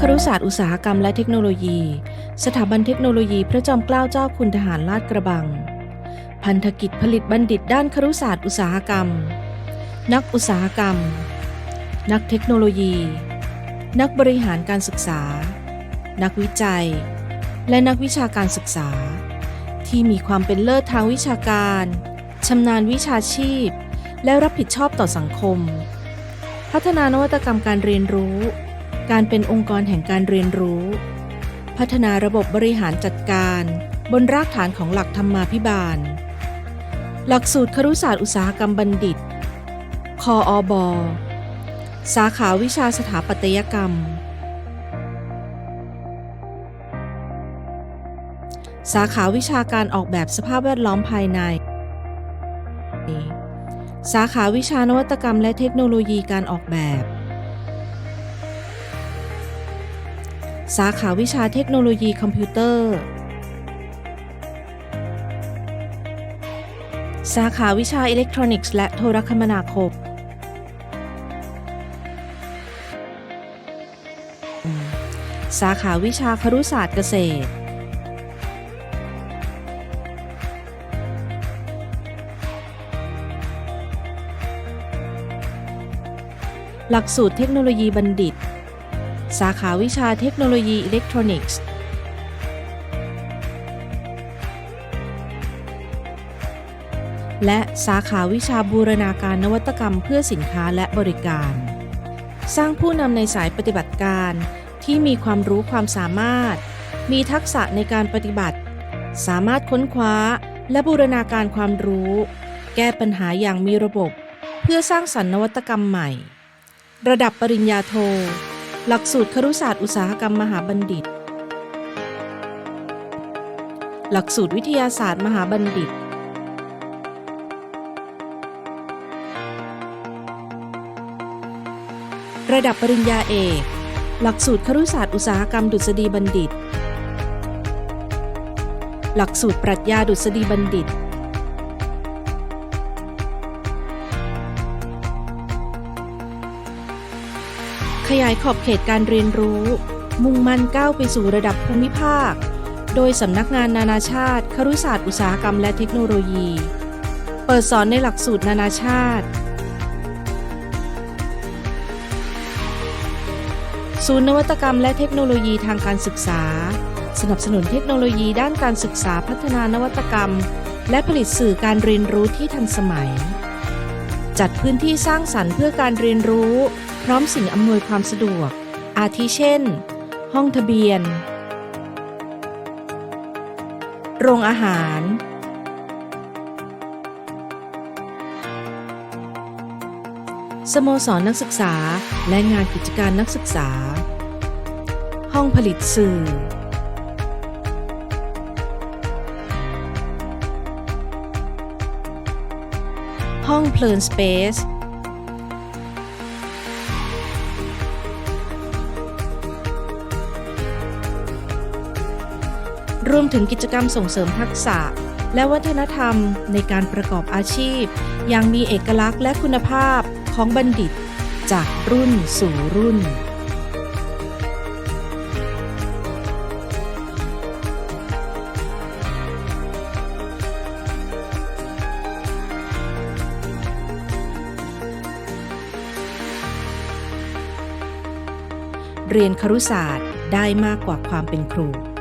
ครุศาสตร์อุตสาหกรรมและเทคโนโลยี สถาบันเทคโนโลยีพระจอมเกล้าเจ้าคุณทหารลาดกระบัง พันธกิจผลิตบัณฑิตด้านครุศาสตร์อุตสาหกรรม นักอุตสาหกรรม นักเทคโนโลยี นักบริหารการศึกษา นักวิจัย และนักวิชาการศึกษา ที่มีความเป็นเลิศทางวิชาการชำนาญวิชาชีพ และรับผิดชอบต่อสังคม พัฒนานวัตกรรมการเรียนรู้ การเป็นองค์กรแห่งการเรียนรู้ พัฒนาระบบบริหารจัดการ บนรากฐานของหลักธรรมาภิบาล หลักสูตรครุศาสตร์อุตสาหกรรมบัณฑิต คออบอสาขาวิชาสถาปัตยกรรม สาขาวิชาการออกแบบสภาพแวดล้อมภายใน สาขาวิชานวัตกรรมและเทคโนโลยีการออกแบบ สาขาวิชาเทคโนโลยีคอมพิวเตอร์ สาขาวิชาอิเล็กทรอนิกส์และโทรคมนาคม สาขาวิชาครุศาสตร์เกษตร หลักสูตรเทคโนโลยีบัณฑิต สาขาวิชาเทคโนโลยีอิเล็กทรอนิกส์ และสาขาวิชาบูรณาการนวัตกรรมเพื่อสินค้าและบริการ สร้างผู้นำในสายปฏิบัติการที่มีความรู้ความสามารถ มีทักษะในการปฏิบัติ สามารถค้นคว้าและบูรณาการความรู้ แก้ปัญหาอย่างมีระบบ เพื่อสร้างสรรค์นวัตกรรมใหม่ ระดับปริญญาโท หลักสูตรครุศาสตร์อุตสาหกรรมมหาบัณฑิต หลักสูตรวิทยาศาสตร์มหาบัณฑิต ระดับปริญญาเอก หลักสูตรครุศาสตร์อุตสาหกรรมดุษฎีบัณฑิต หลักสูตรปรัชญาดุษฎีบัณฑิต ขยายขอบเขตการเรียนรู้ มุ่งมั่นก้าวไปสู่ระดับภูมิภาค โดยสำนักงานนานาชาติครุศาสตร์อุตสาหกรรมและเทคโนโลยี เปิดสอนในหลักสูตรนานาชาติ ศูนย์นวัตกรรมและเทคโนโลยีทางการศึกษา สนับสนุนเทคโนโลยีด้านการศึกษาพัฒนานวัตกรรม และผลิตสื่อการเรียนรู้ที่ทันสมัย จัดพื้นที่สร้างสรรค์เพื่อการเรียนรู้ พร้อมสิ่งอำนวยความสะดวก อาทิเช่น ห้องทะเบียน โรงอาหาร สโมสรนักศึกษาและงานกิจการนักศึกษา ห้องผลิตสื่อ ห้องเพลินสเปซรวมถึงกิจกรรมส่งเสริมทักษะ และวัฒนธรรมในการประกอบอาชีพ อย่างมีเอกลักษณ์และคุณภาพของบัณฑิต จากรุ่นสู่รุ่น เรียนครุศาสตร์ได้มากกว่าความเป็นครู